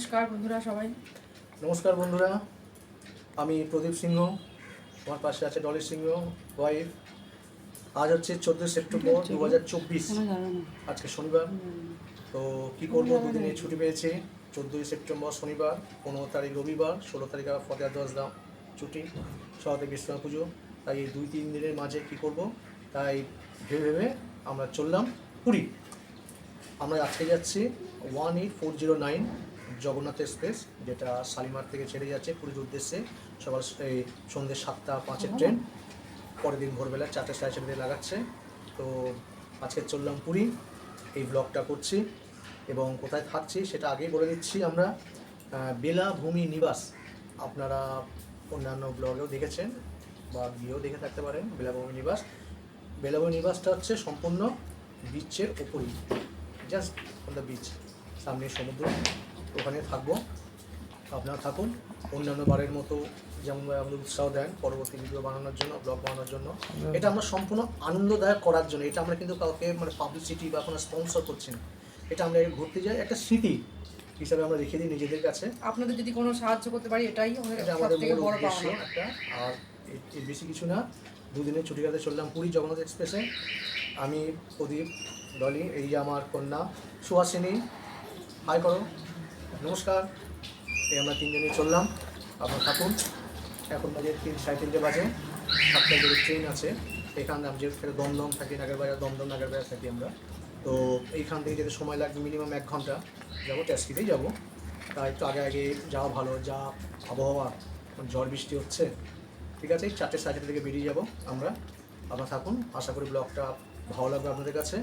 নমস্কার বন্ধুরা সবাই। নমস্কার বন্ধুরা আমি প্রদীপ সিংহ আমার পাশে আছে ডলি সিংহ ওয়াইফ। আজ হচ্ছে চোদ্দোই সেপ্টেম্বর দু হাজার চব্বিশ আজকে শনিবার। তো কি করব? দুদিনে ছুটি পেয়েছে চোদ্দোই সেপ্টেম্বর শনিবার পনেরো তারিখ রবিবার ষোলো তারিখ আবার ফতেহার দশ দাম ছুটি সবাতে বিশ্বনাথ পুজো। তাই এই দুই তিন দিনের মাঝে কি করব? তাই ভেবে ভেবে আমরা চললাম পুরী। আমরা আজকে যাচ্ছি one eight four zero nine Jagannath express যেটা শালিমার থেকে ছেড়ে যাচ্ছে পুরীর উদ্দেশ্যে। সকাল এই সন্ধ্যে সাতটা পাঁচের ট্রেন। পরের দিন ভোরবেলা চারটে সাড়ে চারটে লাগাচ্ছে। তো আজকে চললাম পুরী। এই ব্লগটা করছি এবং কোথায় থাকছি সেটা আগেই বলে দিচ্ছি আমরা। আহ, বেলাভূমি নিবাস। আপনারা অন্যান্য ব্লগেও দেখেছেন বা গিয়েও দেখে থাকতে পারেন বেলাভূমি নিবাস। বেলাভূমি নিবাসটা হচ্ছে সম্পূর্ণ বিচের ওপরই জাস্ট অন দ্য বিচ সামনে সমুদ্র। ওখানে থাকব। আপনারা থাকুন। অন্যান্য বারের মতো যেমন আমাদের উৎসাহ দেন পরবর্তী ভিডিও বানানোর জন্য ব্লগ বানানোর জন্য। এটা আমরা সম্পূর্ণ আনন্দদায়ক করার জন্য। এটা আমরা কিন্তু কাউকে মানে পাবলিসিটি বা কোনো স্পন্সর করছি না। এটা আমরা ঘুরতে যাই একটা স্মৃতি হিসাবে আমরা রেখে দিই নিজেদের কাছে। আপনাদের যদি কোনো সাহায্য করতে পারি এটাই আমাদের এটা আমাদের বড় উদ্দেশ্য একটা। আর এর- বেশি কিছু না। দুদিনের ছুটি কাটে চললাম পুরী জগন্নাথ এক্সপ্রেসে আমি প্রদীপ ডলি এই যে আমার কন্যা সুহাসিনী। হাই করো নমস্কার, এই আমরা তিনজনই চললাম আপনার থাকুন। এখন বাজে তিন, সাড়ে তিনটে বাজে। সাতটার দিকে ট্রেন আছে, এখানে যেহেতু থেকে দমদম থাকি নাগারবাজার দমদম নাগারবাজার থাকি আমরা। তো এইখান থেকে যেতে সময় লাগবে মিনিমাম এক ঘণ্টা। যাব ট্যাক্সিতেই যাব। তাই একটু আগে আগে যাওয়া ভালো, যা আবহাওয়া ঝড় বৃষ্টি হচ্ছে। ঠিক আছে, চারটে, সাড়ে চারটে থেকে বেরিয়ে যাব আমরা। আপনারা থাকুন, আশা করি ব্লগটা ভালো লাগবে আপনাদের কাছে।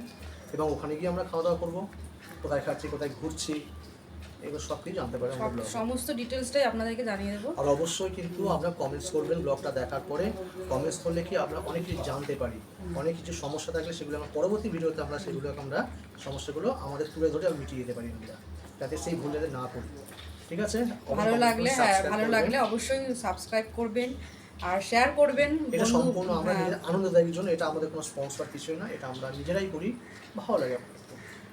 এবং ওখানে গিয়ে আমরা খাওয়া দাওয়া করব। কোথায় খাচ্ছি, কোথায় ঘুরছি এগুলো সব কিছু জানতে পারি সব আমাদের ব্লগে সমস্ত ডিটেলসটাই আপনাদেরকে জানিয়ে দেবো। আর অবশ্যই কিন্তু আপনারা কমেন্টস করবেন ব্লগটা দেখার পরে। কমেন্টস করলে কি আমরা অনেক কিছু জানতে পারি অনেক কিছু সমস্যা থাকলে সেগুলো আমরা পরবর্তী ভিডিওতে আমরা সেগুলো আমরা সমস্যাগুলো আমাদের তুলে ধরে আমরা মিটিয়ে দিতে পারি আমরা যাতে সেই ভুল যাতে না করি। ঠিক আছে? ভালো লাগলে হ্যাঁ ভালো লাগলে অবশ্যই সাবস্ক্রাইব করবেন আর শেয়ার করবেন। এটা সম্পূর্ণ আমরা হ্যাঁ, আনন্দদায়কের জন্য এটা আমাদের কোনো স্পন্সর কিছুই না এটা আমরা নিজেরাই করি ভালো লাগে।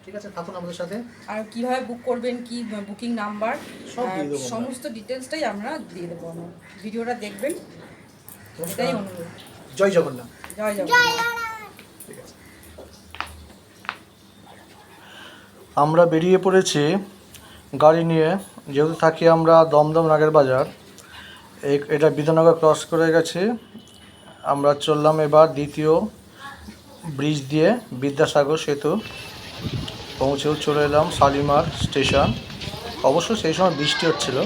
ঠিক আছে থাকুন আমাদের সাথে। আর কীভাবে বুক করবেন কি বুকিং নাম্বার সব। সমস্ত ডিটেলসটাই আমরা দিয়ে দেবো ভিডিওটা দেখবেন এটাই অনুরোধ। জয় জগন্নাথ। জয় জগন্নাথ। আমরা বেরিয়ে পড়েছি গাড়ি নিয়ে। যেহেতু থাকি আমরা দমদম নাগের বাজার এই এটা বিধাননগর ক্রস করে গেছে। আমরা চললাম এবার দ্বিতীয় ব্রিজ দিয়ে বিদ্যাসাগর সেতু। পৌঁছেও চলে এলাম শালিমার স্টেশন। অবশ্য সেই সময় বৃষ্টি হচ্ছিল।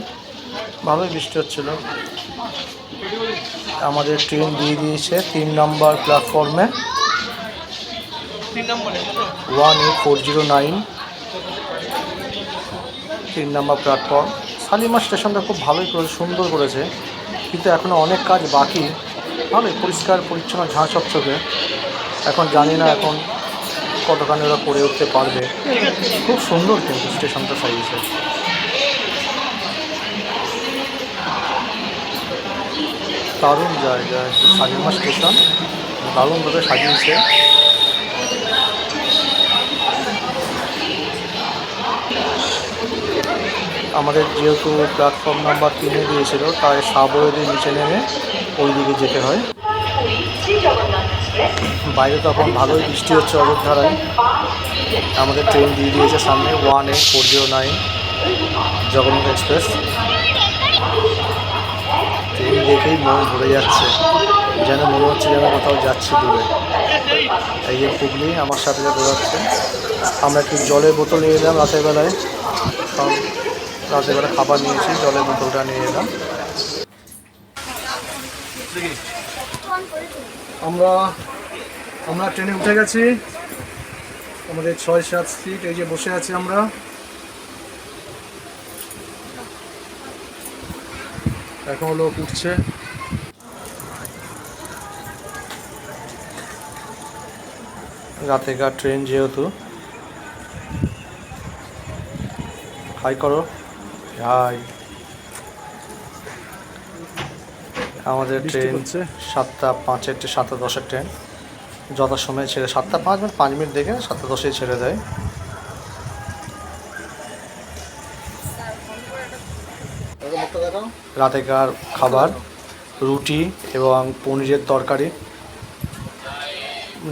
ভালোই বৃষ্টি হচ্ছিল। আমাদের ট্রেন দিয়ে দিয়েছে তিন নম্বর প্ল্যাটফর্মে। One eight four zero nine. তিন নম্বর প্ল্যাটফর্ম। শালিমার স্টেশনটা খুব ভালোই করেছে সুন্দর করেছে। কিন্তু এখনও অনেক কাজ বাকি। ভালোই পরিষ্কার, পরিচ্ছন্ন ঝাঁ চকচকে এখন জানি না এখন কতখানি ওরা করে উঠতে পারবে। খুব সুন্দর কিন্তু স্টেশনটা সাজিয়েছে দারুণ জায়গা শালিমার স্টেশন। দারুণভাবে সাজিয়েছে। আমাদের যেহেতু প্ল্যাটফর্ম নাম্বার তিনে দিয়েছিল, তাই সাবওয়েদের নিচে নেমে ওই দিকে যেতে হয়। বাইরে তখন ভালোই বৃষ্টি হচ্ছে অযোধ্যারায় আমাদের ট্রেন দিয়ে দিয়েছে সামনে one eight four zero nine, Jagannath express. Train দেখেই মন ভরে যাচ্ছে, যেন মনে হচ্ছে যেন কোথাও যাচ্ছি দূরে। এই যে হুগলি আমার সাথে সাথে যাচ্ছে আমরা একটু জলের বোতল নিয়ে এলাম রাতের বেলায়। সব রাতের বেলা খাবার নিয়েছি, জলের বোতলটা নিয়ে এলাম। আমরা আমরা ট্রেনে উঠে গেছি। আমাদের ছয় সাত সিট এই যে বসে আছি আমরা। এখন লোক উঠছে। রাতেকার ট্রেন যেহেতু। হাই করো। হাই। আমাদের ট্রেন সাতটা পাঁচের সাতটা দশের ট্রেন। যথাসময়ে ছেড়ে সাতটা পাঁচ মিনিট পাঁচ মিনিট দেখে সাতটা দশে ছেড়ে দেয়। রাতেকার খাবার, রুটি এবং পনিরের তরকারি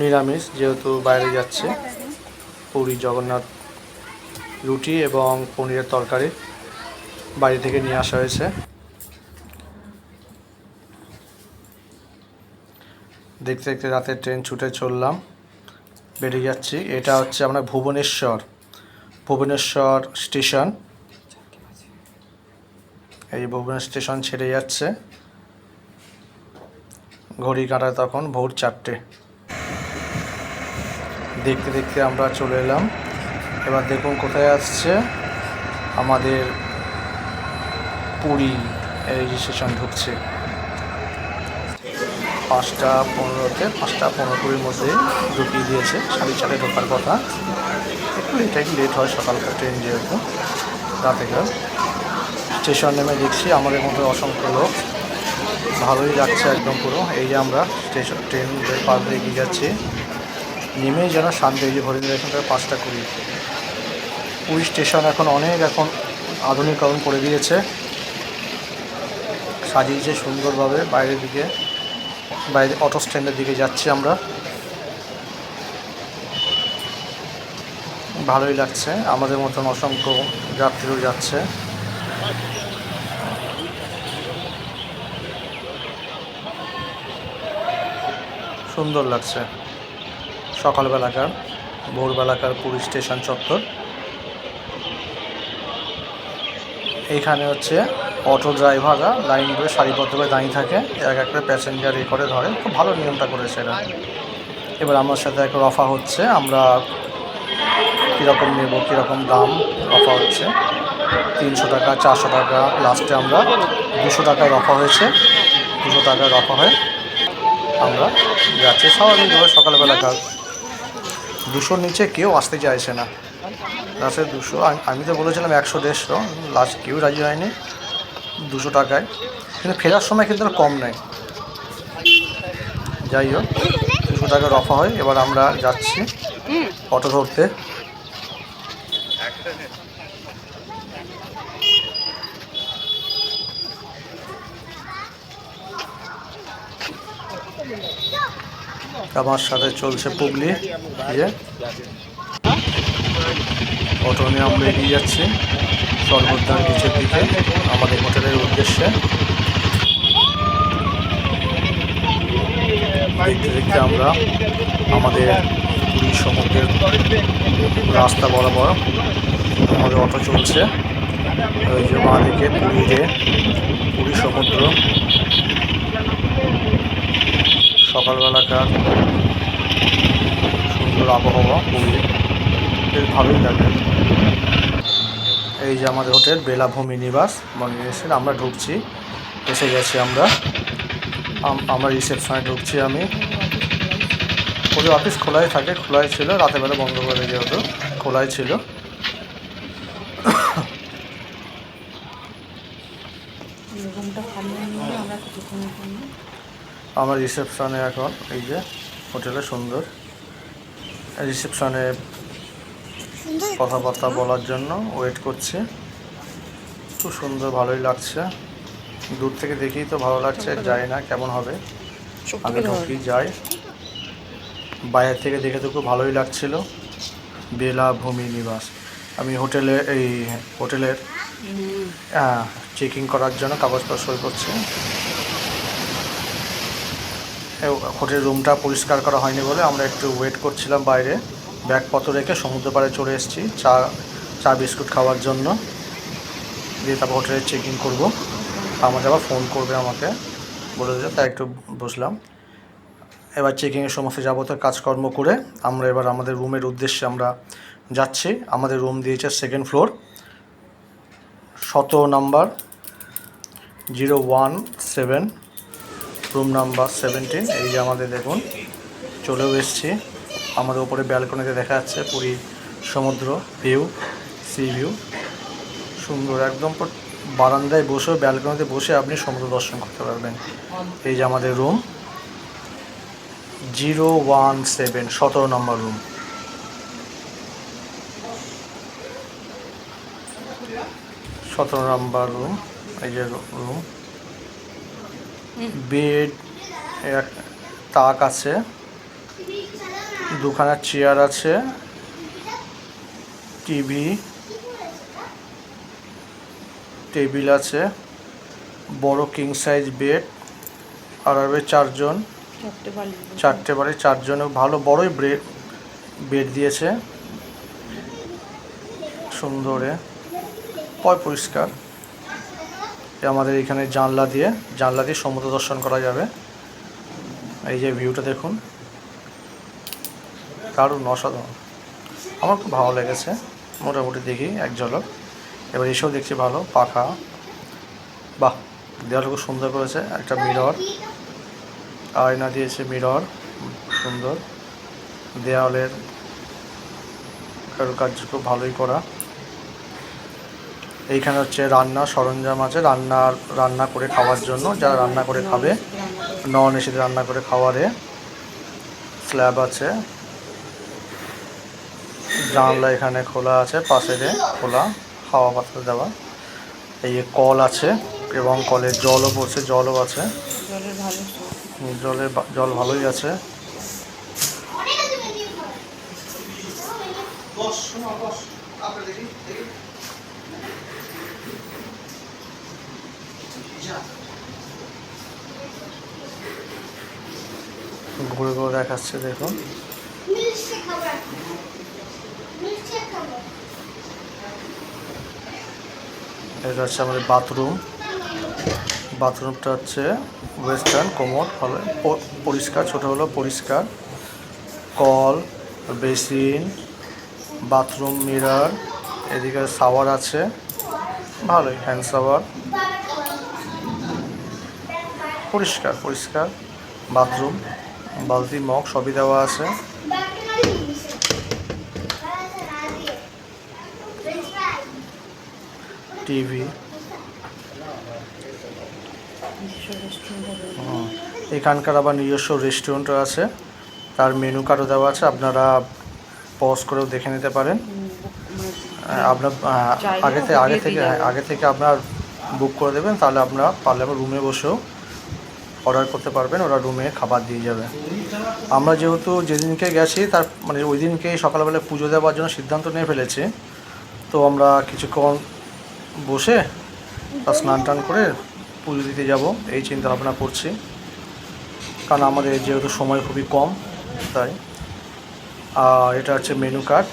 নিরামিষ যেহেতু বাইরে যাচ্ছে। পুরী জগন্নাথ রুটি এবং পনিরের তরকারি বাড়ি থেকে নিয়ে আসা হয়েছে। দেখতে দেখতে রাতের ট্রেন ছুটে চললাম, বেরিয়ে যাচ্ছি। এটা হচ্ছে আমরা ভুবনেশ্বর ভুবনেশ্বর স্টেশন। এই ভুবনেশ্বর স্টেশন ছেড়ে যাচ্ছে। ঘড়ি কাঁটায় তখন ভোর চারটে। দেখতে দেখতে আমরা চলে এলাম। এবার দেখুন কোথায় আসছে আমাদের পুরী, এই স্টেশন ঢুকছে। পাঁচটা পনেরোতে, পাঁচটা পনেরো কুড়ির মধ্যে ঢুকিয়ে দিয়েছে। সাড়ে চারে ঢোকার কথা। একটু এটা একটু লেট হয় সকালকার ট্রেন যেহেতু। রাতেকার স্টেশন নেমে দেখছি, আমাদের মধ্যে অসংখ্য লোক। ভালোই যাচ্ছে একদম পুরো। এই যে আমরা স্টেশন ট্রেন পার দিয়ে এগিয়ে যাচ্ছি। নেমেই যেন শান্তি এই যে হরিদ্বার এখানকার পাঁচটা কুড়ি। পুরী স্টেশন এখন অনেক এখন আধুনিকরণ করে দিয়েছে। সাজিয়েছে সুন্দরভাবে বাইরের দিকে। বাইরে অটো স্ট্যান্ডের দিকে যাচ্ছি আমরা। ভালোই লাগছে। আমাদের মতন অসংখ্য যাত্রীও যাচ্ছে। সুন্দর লাগছে। সকালবেলাকার ভোরবেলাকার পুরী স্টেশন চত্বর। এইখানে হচ্ছে অটো ড্রাইভাররা লাইন ধরে সারিবদ্ধভাবে দাঁড়িয়ে থাকে। এক একটা প্যাসেঞ্জার এ করে ধরে। খুব ভালো নিয়মটা করেছে এরা। এবার আমার সাথে এক রফা হচ্ছে। আমরা কীরকম নেব, কীরকম দাম? রফা হচ্ছে তিনশো টাকা, চারশো টাকা। লাস্টে আমরা দুশো টাকায় রফা হয়েছে। দুশো টাকায় রফা হয়ে আমরা যাচ্ছি। স্বাভাবিকভাবে সকালবেলাকার দুশোর নিচে কেউ আসতে চাইছে না। লাস্টে দুশো, আমি তো বলেছিলাম একশো দেড়শো। লাস্ট কেউ রাজি হয়নি। দুশো টাকায়। কিন্তু ফেরার সময় কিন্তু কম নেয় যাই হোক, দুশো টাকা রফা হয়। এবার আমরা যাচ্ছি অটো ধরতে। আমার সাথে চলছে পুগলি। যে অটো নিয়ে আমরা এগিয়ে যাচ্ছি। সর্বদার নিচের দিকে আমাদের হোটেলের উদ্দেশ্যে। দেখতে দেখতে আমরা আমাদের পুরী সমুদ্রের রাস্তা বরাবর আমাদের অটো চলছে। ওই যে বাঁ দিকে পুরীতে পুরী সমুদ্র। সকালবেলাকার সুন্দর আবহাওয়া পুরী বেশ ভালোই লাগে। এই যে আমাদের হোটেল বেলাভূমি নিবাস মন্দিরেশ্বর আমরা ঢুকছি। এসে গেছি আমরা। আম- আমরা রিসেপশনে ঢুকছি আমি। ওদের অফিস খোলাই থাকে খোলাই ছিল রাতের বেলা বন্ধ করে যেহেতু খোলাই ছিল। আমার রিসেপশনে এখন এই যে হোটেলে সুন্দর। রিসেপশনে কথাবার্তা বলার জন্য ওয়েট করছি। খুব সুন্দর ভালোই লাগছে। দূর থেকে দেখেই তো ভালো লাগছে যাই না কেমন হবে? আগে ঢুকি যাই। বাইরে থেকে দেখে তো খুব ভালোই লাগছিল। বেলা ভূমি নিবাস। আমি হোটেলে এই হোটেলের চেকিং করার জন্য কাগজপত্র সই করছি। হোটেল রুমটা পরিষ্কার করা হয়নি বলে আমরা একটু ওয়েট করছিলাম বাইরে। ব্যাগপত্র রেখে সমুদ্র পাড়ে চলে এসেছি। চা চা বিস্কুট খাওয়ার জন্য। দিয়ে তারপর হোটেলে চেক ইন করব। আমাদের আবার ফোন করবে আমাকে। বলে দিলে তাই একটু বসলাম এবার চেকিংয়ের সমস্ত যাবতীয় কাজকর্ম করে আমরা এবার আমাদের রুমের উদ্দেশ্যে আমরা যাচ্ছি। আমাদের রুম দিয়েছে সেকেন্ড ফ্লোর সতেরো number, zero one seven room number seventeen এই যে আমাদের দেখুন, চলেও এসেছি। আমাদের উপরে ব্যালকনিতে দেখা যাচ্ছে পুরী সমুদ্র ভিউ সি ভিউ সুন্দর একদম বারান্দায় বসে ব্যালকনিতে বসে আপনি সমুদ্র দর্শন করতে পারবেন। এই যে আমাদের রুম জিরো ওয়ান সেভেন সতেরো নম্বর রুম সতেরো নম্বর রুম এই যে রুম বেড এক তাক আছে। দুখানা চেয়ার আছে টিভি টেবিল আছে বড় কিং সাইজ বেড আর হবে চারজন। চারটে বাড়ি চারজনে ভালো বড়ই ব্রেড বেড দিয়েছে। সুন্দরে পয় পরিষ্কার। আমাদের এখানে জানলা দিয়ে জানলা দিয়ে সমুদ্র দর্শন করা যাবে। এই যে ভিউটা দেখুন। দারুণ অসাধারণ। আমার খুব ভালো লেগেছে। মোটামুটি দেখি এক ঝলক। এবার এসেও দেখছি ভালো, পাখা। বাহ দেওয়ালটা খুব সুন্দর করেছে। একটা মিরর। আয়না দিয়েছে মিরর। সুন্দর। দেওয়ালের কারুকার্য খুব ভালোই করা। এইখানে হচ্ছে রান্না সরঞ্জাম আছে। রান্নার রান্না করে খাওয়ার জন্য। যারা রান্না করে খাবে নন এসিতে রান্না করে খাওয়ারে। স্ল্যাব আছে। জানলা এখানে খোলা আছে, পাশে খোলা হাওয়া বাতাস দেওয়া। এই কল আছে এবং কলের জলও পড়ছে, জলও আছে। জলের জল ভালোই আছে। ঘুরে ঘুরে দেখাচ্ছে, দেখুন মিষ্টি খাবার মিষ্টি খাবার এটা হচ্ছে আমাদের বাথরুম বাথরুমটা হচ্ছে ওয়েস্টার্ন কোমর ভালো। পরিষ্কার, ছোটো হলো পরিষ্কার। কল, বেসিন বাথরুম মিরার এদিকে শাওয়ার আছে। ভালোই হ্যান্ড শাওয়ার পরিষ্কার পরিষ্কার। বাথরুম বালতি, মগ, সবই দেওয়া আছে বাকি মানে মিষ্টি না দিয়ে ফ্রেঞ্চ ফ্রাই টিভি। রেস্টুরেন্ট। এখানকার আবার নিজস্ব রেস্টুরেন্টও আছে। তার মেনু কার্ডও দেওয়া আছে, আপনারা পজ করেও দেখে নিতে পারেন। আপনার আগে থেকে আগে থেকে আগে থেকে আপনার বুক করে দেবেন, তাহলে আপনারা পারলে আবার রুমে বসেও অর্ডার করতে পারবেন, ওরা রুমে খাবার দিয়ে যাবে। আমরা যেহেতু যেদিনকে গেছি, তার মানে ওই দিনকেই সকালবেলা পুজো দেওয়ার জন্য সিদ্ধান্ত নিয়ে ফেলেছি। তো আমরা কিছুক্ষণ বসে স্নান টান করে পুজো দিতে যাব এই চিন্তা ভাবনা করছি। কারণ আমাদের যেহেতু সময় খুবই কম তাই। আর এটা হচ্ছে মেনু কার্ড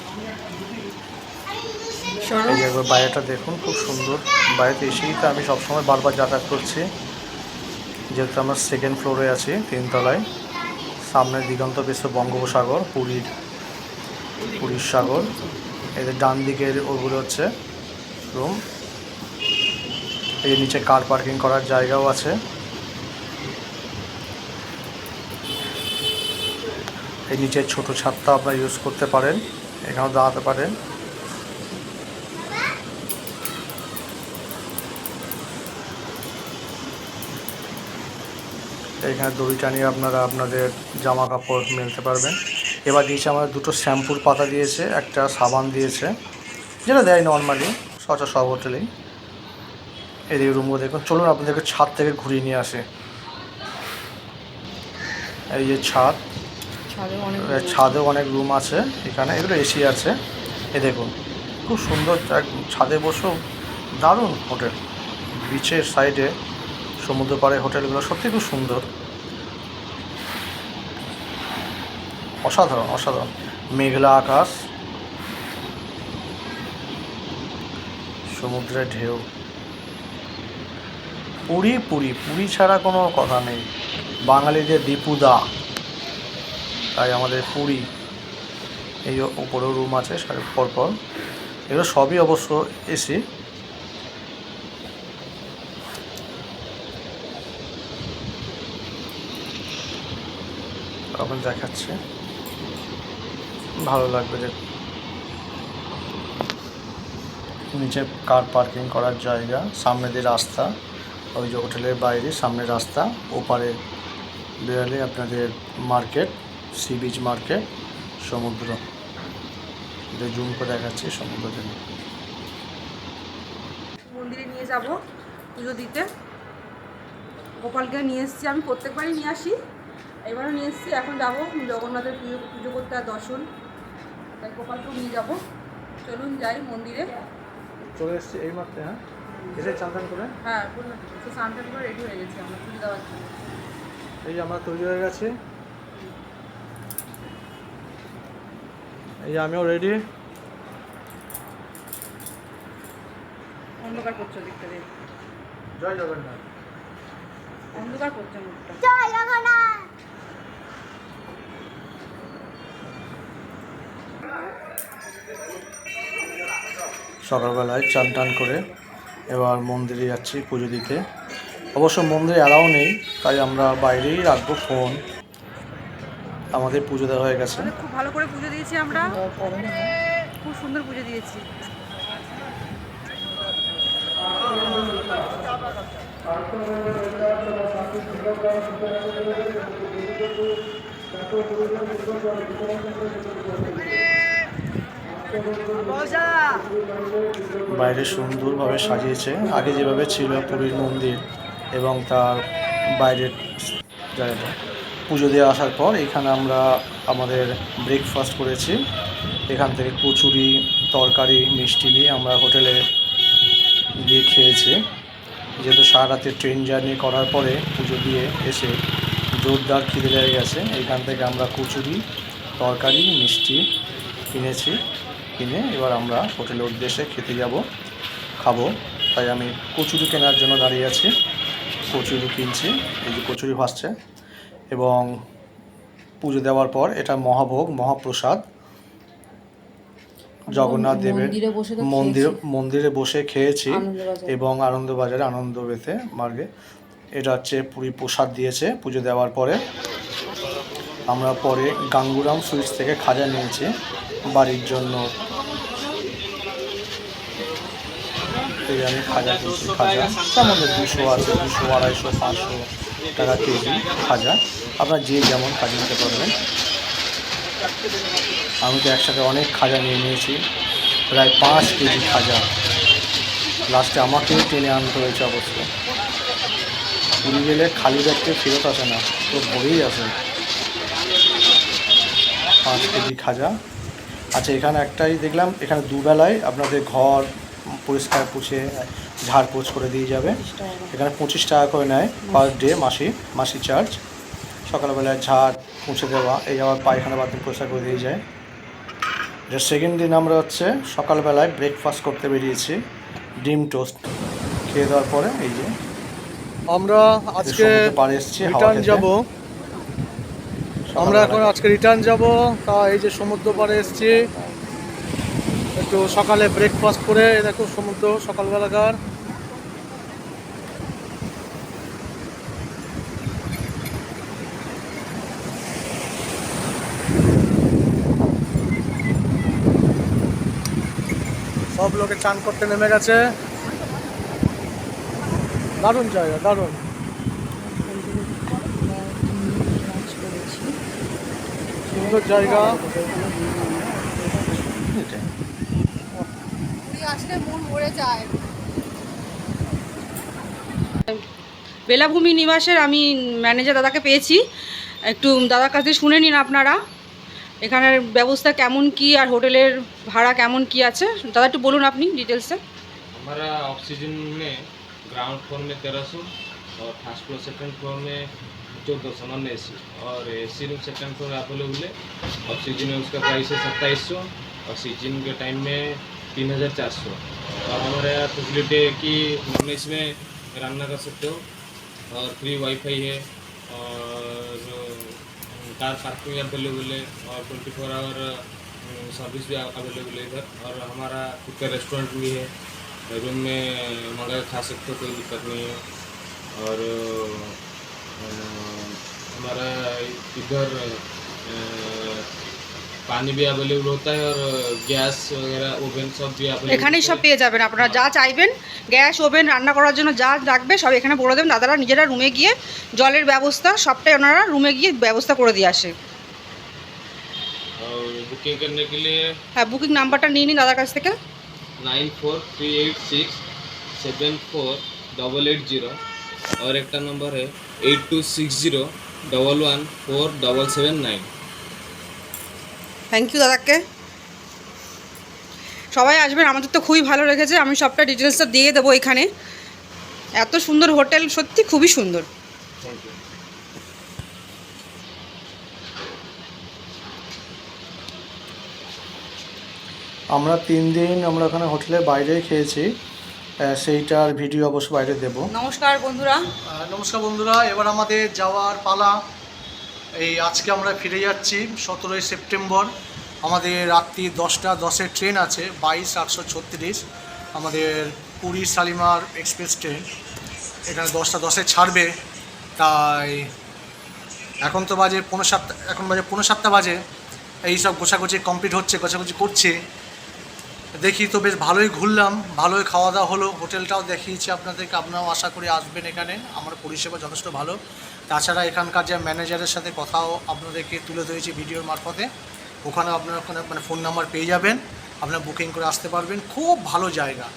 এই যে একবার বাইরেটা দেখুন খুব সুন্দর। বাইরেতে এসেই তো আমি সবসময় বারবার যাতায়াত করছি। যেহেতু আমরা সেকেন্ড ফ্লোরে আছি তিনতলায়। সামনে দিগন্ত বিশ্ব বঙ্গোপসাগর পুরীর পুরীর সাগর। এদের ডান দিকের ওগুলো হচ্ছে রুম এই নিচে কার পার্কিং করার জায়গাও আছে। এই নিচে ছোট ছাদটা আপনারা ইউজ করতে পারেন, এখানেও দাঁড়াতে পারেন। এখানে দড়ি টানিয়ে আপনারা আপনাদের জামা কাপড় মেলতে পারবেন। এবার দিয়েছে আমাদের দুটো শ্যাম্পুর পাতা দিয়েছে, একটা সাবান দিয়েছে, যেটা দেয় নর্মালি সচা সব হোটেলেই এদিকে রুমগুলো দেখুন। চলুন আপনাদেরকে ছাদ থেকে ঘুরিয়ে নিয়ে আসে। এই যে ছাদ। ছাদে অনেক ছাদেও অনেক রুম আছে। এখানে এগুলো এসি আছে। এ দেখুন খুব সুন্দর ছাদে বসেও দারুণ হোটেল। বিচের সাইডে সমুদ্র পাড়ে হোটেলগুলো সত্যি খুব সুন্দর। অসাধারণ অসাধারণ। মেঘলা আকাশ। সমুদ্রের ঢেউ। পুরী পুরী। পুরী ছাড়া কোনো কথা নেই। বাঙালিদের দীপুদা, তাই আমাদের পুরী। এই উপরেও রুম আছে পরপর এগুলো সবই অবশ্য এসি এখন দেখাচ্ছে। ভালো লাগবে দেখুন নিচে কার পার্কিং করার জায়গা, সামনে দিয়ে রাস্তা। ওই যে হোটেলের বাইরে সামনে রাস্তা ওপারে বেরালে আপনাদের মার্কেট সি বিচ মার্কেট সমুদ্র। এটা জুম করে দেখাচ্ছি সমুদ্র মন্দিরে নিয়ে যাব পুজো দিতে। গোপালকে নিয়ে এসেছি আমি প্রত্যেকবারই নিয়ে আসি। এবারও নিয়ে এসেছি এখন যাব জগন্নাথের পুজো পুজো করতে আর দর্শন। তাই গোপালকেও নিয়ে যাব। চলুন যাই মন্দিরে। চলে এসেছি এই মাত্র হ্যাঁ? এসে চান করে হ্যাঁ বললাম তো স্নান টান করে রেডি হয়ে গেছি আমরা পুজো দেওয়ার জন্য। এই যে আমরা তৈরি হয়ে গেছি। এই আমিও রেডি। অন্ধকার করছে দিকটা জয় জগন্নাথ। অন্ধকার করছে মুখটা। জয় জগন্নাথ। সকালবেলায় চান টান করে এবার মন্দিরে যাচ্ছি পুজো দিতে। অবশ্য মন্দিরে অ্যালাউ নেই তাই আমরা বাইরেই রাখব ফোন। আমাদের পুজো দেওয়া হয়ে গেছে। খুব ভালো করে পুজো দিয়েছি আমরা। খুব সুন্দর পুজো দিয়েছি। বাইরে সুন্দরভাবে সাজিয়েছে। আগে যেভাবে ছিল পুরীর মন্দির এবং তার বাইরের জায়গাটা পুজো দিয়ে আসার পর এখানে আমরা আমাদের ব্রেকফাস্ট করেছি। এখান থেকে কচুরি, তরকারি, মিষ্টি নিয়ে আমরা হোটেলে গিয়ে খেয়েছি। যেহেতু সারা রাতে ট্রেন জার্নি করার পরে পুজো দিয়ে এসে জোরদার খিদে লেগে গেছে, এখান থেকে আমরা কচুরি, তরকারি, মিষ্টি কিনেছি। কিনে এবার আমরা হোটেলের উদ্দেশ্যে খেতে যাব খাব। তাই আমি কচুরি কেনার জন্য দাঁড়িয়ে আছি। কচুরি কিনছি এই যে কচুরি ভাসছে। এবং পুজো দেওয়ার পর এটা মহাভোগ মহাপ্রসাদ। জগন্নাথ দেবের মন্দিরে মন্দির বসে খেয়েছি। এবং আনন্দবাজারে আনন্দবেতে মার্গে। এটা হচ্ছে পুরী প্রসাদ দিয়েছে পুজো দেওয়ার পরে। আমরা পরে গাঙ্গুরাম সুইটস থেকে খাজা নিয়েছি। বাড়ির জন্য যে আমি খাজা কিনছি, খাজা। তার দুশো আছে দুশো আড়াইশো, পাঁচশো টাকা কেজি খাজা। আপনার যে যেমন খাজা নিতে পারবেন। আমি তো একসাথে অনেক খাজা নিয়ে নিয়েছি, প্রায় পাঁচ কেজি খাজা। লাস্টে আমাকেও টেনে আনতে হয়েছে অবশ্য। পুরী গেলে খালি ব্যাগকে ফেরত আসে না তো ভরেই আসে। পাঁচ কেজি খাজা। আচ্ছা এখানে একটাই দেখলাম, এখানে দুবেলায় আপনাদের ঘর পরিষ্কার পুছে ঝাড়পোছ করে দিয়ে যাবে। এখানে পঁচিশ টাকা করে নেয় পার ডে মাসি মাসি চার্জ সকালবেলায় ঝাড় মুছে দেওয়া এই আবার পায়খানা বাথরুম পরিষ্কার করে দিয়ে যায়। এটা সেকেন্ড দিন আমরা হচ্ছে সকালবেলায় ব্রেকফাস্ট করতে বেরিয়েছি ডিম টোস্ট খেয়ে দেওয়ার পরে এই যে আমরা আজকে রিটার্ন। যাব। আমরা এখন আজকে রিটার্ন যাব তা এই যে সমুদ্র পাড়ে এসেছি। একটু সকালে ব্রেকফাস্ট করে দেখো সমুদ্র সকালবেলাকার। সব লোকে চান করতে নেমে গেছে। দারুণ জায়গা দারুণ। সুন্দর জায়গা এটাই। আসলে মন ভরে যায় বেলাভূমি নিবাসের আমি ম্যানেজার দাদাকে পেয়েছি একটু দাদার কাছে শুনে নিন আপনারা এখানের ব্যবস্থা কেমন কি আর হোটেলের ভাড়া কেমন কি আছে দাদা একটু বলুন আপনি ডিটেলসে हमारा ऑक्सीजन में ग्राउंड फ्लोर में तेरह सौ और फर्स्ट फ्लोर सेकंड फ्लोर में चौदह सौ नॉन ए सी और A C room second floor available है ऑक्सीजन में उसका प्राइस है सत्ताईस सौ और सीजन के टाइम में तीन हज़ार चार सौ और हमारे यहाँ फैसिलिटी है कि नॉन ए में रान्ना कर सकते हो और फ्री वाईफाई है और कार पार्किंग अवेलेबल है और ट्वेंटी फोर आवर सर्विस भी अवेलेबल है इधर. और हमारा खुद का रेस्टोरेंट भी है. रूम में मंगा खा सकते हो, कोई दिक्कत नहीं है. और हमारा इधर अ, पानी भी अवेलेबल होता है और गैस वगैरह ओवन सब भी अवेलेबल এখানেই সব পেয়ে যাবেন আপনারা যা চাইবেন গ্যাস ওভেন রান্না করার জন্য যা লাগবে সব এখানে বলে দেবেন দাদারা নিজেরা রুমে গিয়ে জলের ব্যবস্থা সবটাই ওনারা রুমে গিয়ে ব্যবস্থা করে দিয়ে আসে और बुकिंग करने के लिए হ্যাঁ বুকিং নাম্বারটা নিয়ে নিন দাদার কাছ থেকে nine four three eight six seven four double eight zero और एक नंबर है eight two six zero double one four double seven nine thank you দাদাকে। সবাই আসবেন আমাদের তো খুবই ভালো রেখেছে আমি সবটা ডিটেলসটা দিয়ে দেবো এখানে। এত সুন্দর হোটেল সত্যি খুবই সুন্দর। আমরা তিন দিন আমরা ওখানে হোটেলে বাইরে খেয়েছি সেইটার ভিডিও অবশ্য বাইরে দেব। নমস্কার বন্ধুরা। নমস্কার বন্ধুরা এবার আমাদের যাওয়ার পালা। এই আজকে আমরা ফিরে যাচ্ছি সতেরোই সেপ্টেম্বর। আমাদের রাত্রি দশটা, দশের ট্রেন আছে, বাইশ, আটশো ছত্রিশ। আমাদের পুরী শালিমার এক্সপ্রেস ট্রেন। এখানে দশটা, দশে ছাড়বে। তাই এখন তো বাজে পনেরো সাতটা, এখন বাজে পনেরো সাতটা বাজে। এই সব গোছাগুছি কমপ্লিট হচ্ছে, গোছাগুছি করছে। দেখি তো বেশ ভালোই ঘুরলাম, ভালোই খাওয়া দাওয়া হলো। হোটেলটাও দেখিয়েছি আপনাদেরকে, আপনারাও আশা করি আসবেন এখানে। আমার পরিষেবা যথেষ্ট ভালো। তাছাড়া এখানকার যে ম্যানেজারের সাথে কথাও আপনাদেরকে তুলে ধরেছি ভিডিওর মারফতে ওখানে আপনারা ওখানে মানে ফোন নাম্বার পেয়ে যাবেন, আপনারা বুকিং করে আসতে পারবেন। খুব ভালো জায়গা।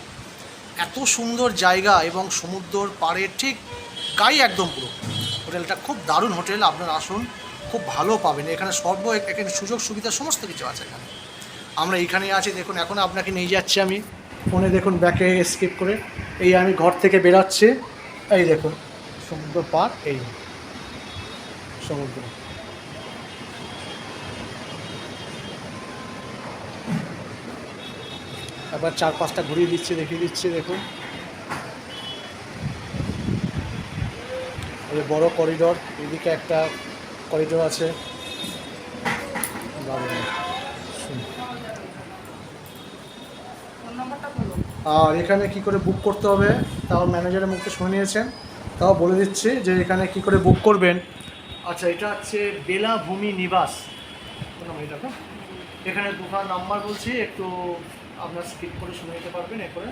এত সুন্দর জায়গা এবং সমুদ্রর পাড়ে ঠিক গায়ে একদম পুরো। হোটেলটা খুব দারুণ হোটেল, আপনারা আসুন, খুব ভালো পাবেন। এখানে সর্ব এখানে সুযোগ সুবিধা সমস্ত কিছু আছে এখানে। আমরা এইখানেই আছি, দেখুন, এখন আপনাকে নিয়ে যাচ্ছি আমি। ফোনে দেখুন ব্যাকে স্কিপ করে। এই আমি ঘর থেকে বেরাচ্ছে। এই দেখুন, সমুদ্র পার এই। সমুদ্র। এবার চার পাঁচটা ঘুরিয়ে দিচ্ছে, দেখিয়ে দিচ্ছে, দেখুন। বড় করিডোর, এদিকে একটা করিডোর আছে। আর এখানে কি করে বুক করতে হবে, তাও ম্যানেজারের মুখে শুনে নিয়েছেন। তাও বলে দিচ্ছি যে এখানে কি করে বুক করবেন আচ্ছা এটা হচ্ছে বেলাভূমি নিবাস। এটা? এখানে দুখান নাম্বার বলছি, একটু আপনার স্কিপ করে শুনে নিতে পারবেন এ করে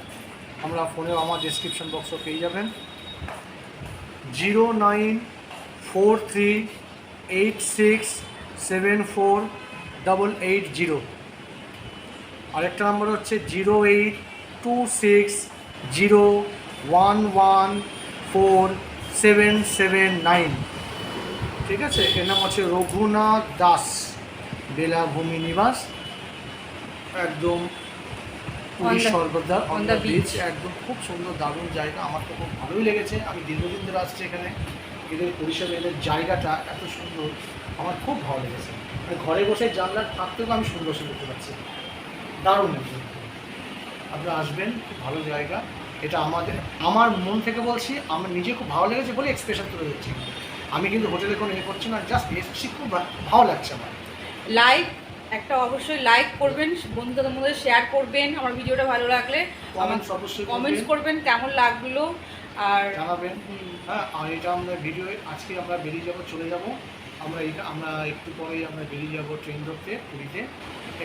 আমরা ফোনে আমার ডিসক্রিপশন বক্সও পেয়ে যাবেন। Zero nine four three eight six seven four double eight zero. আরেকটা নাম্বার হচ্ছে zero eight two six zero one one four seven seven nine. ঠিক আছে? এর নাম হচ্ছে রঘুনাথ দাস বেলাভূমি নিবাস। একদম পুরী অন দ্য বিচ একদম খুব সুন্দর দারুণ জায়গা। আমার তো খুব ভালোই লেগেছে। আমি দীর্ঘদিন ধরে আসছি এখানে। এদের পরিষেবা এদের জায়গাটা এত সুন্দর। আমার খুব ভালো লেগেছে। মানে ঘরে বসে জানলার থাকতেও আমি সুন্দর সুন্দর দেখতে পাচ্ছি। দারুণ একদম আপনারা আসবেন খুব ভালো জায়গা। এটা আমাদের আমার মন থেকে বলছি আমার নিজে খুব ভালো লেগেছে বলে এক্সপ্রেশন তুলে দিচ্ছি আমি কিন্তু হোটেলে কোনো ইয়ে করছি না জাস্ট এসছি খুব ভালো লাগছে আমার। লাইক একটা অবশ্যই লাইক করবেন বন্ধুদের মধ্যে শেয়ার করবেন আমার ভিডিওটা ভালো লাগলে। কমেন্টস অবশ্যই কমেন্টস করবেন, কেমন লাগল আর জানাবেন। হ্যাঁ আর এটা আমরা ভিডিও আজকে আমরা বেরিয়ে যাব চলে যাব। আমরা এই আমরা একটু পরেই আমরা বেরিয়ে যাব ট্রেন ধরতে পুরীতে।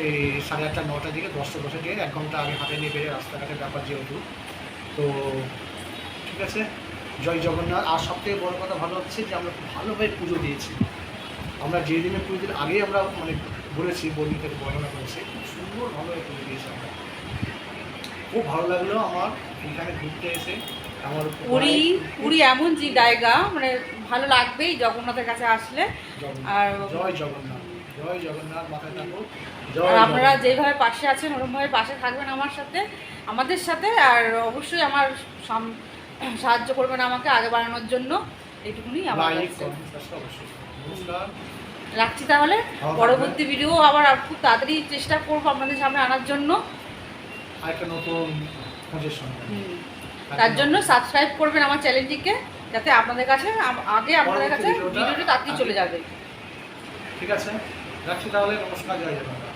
এই সাড়ে আটটা নটার দিকে দশটা দশের দিকে এক ঘণ্টা আগে হাতে নিয়ে বেরিয়ে রাস্তাঘাটের ব্যাপার যেহেতু। তো ঠিক আছে? জয় জগন্নাথ। আর সবথেকে বড় কথা ভালো হচ্ছে যে আমরা খুব ভালোভাবে পুজো দিয়েছি। আমরা যে দিনে পুজো দিন আগেই আমরা মানে বলেছি বলি থেকে বর্ণনা করেছি খুব সুন্দরভাবে পুজো দিয়েছি আমরা। খুব ভালো লাগল আমার এখানে ঘুরতে এসে। আমার পুরী পুরী এমন যে জায়গা মানে ভালো লাগবেই জগন্নাথের কাছে আসলে। আর জয় জগন্নাথ। জয় জগন্নাথ মাথায় থাকুক আপনারা। যেভাবে পাশে আছেন ওরকমভাবে পাশে থাকবেন আমার সাথে আমাদের সাথে। আর অবশ্যই আমার সাম- সাহায্য করবেন আমাকে আগে বাড়ানোর জন্য এইটুকুনি আমার রাখছি তাহলে? পরবর্তী ভিডিও আবার খুব তাড়াতাড়ি চেষ্টা করব আপনাদের সামনে আনার জন্য। তার জন্য সাবস্ক্রাইব করবেন আমার চ্যানেলটিকে যাতে আপনাদের কাছে আগে আপনাদের কাছে ভিডিওটা ভিডিওটা তাড়াতাড়ি চলে যাবে। ঠিক আছে। রাখছি তাহলে নমস্কার জয় জগন্নাথ।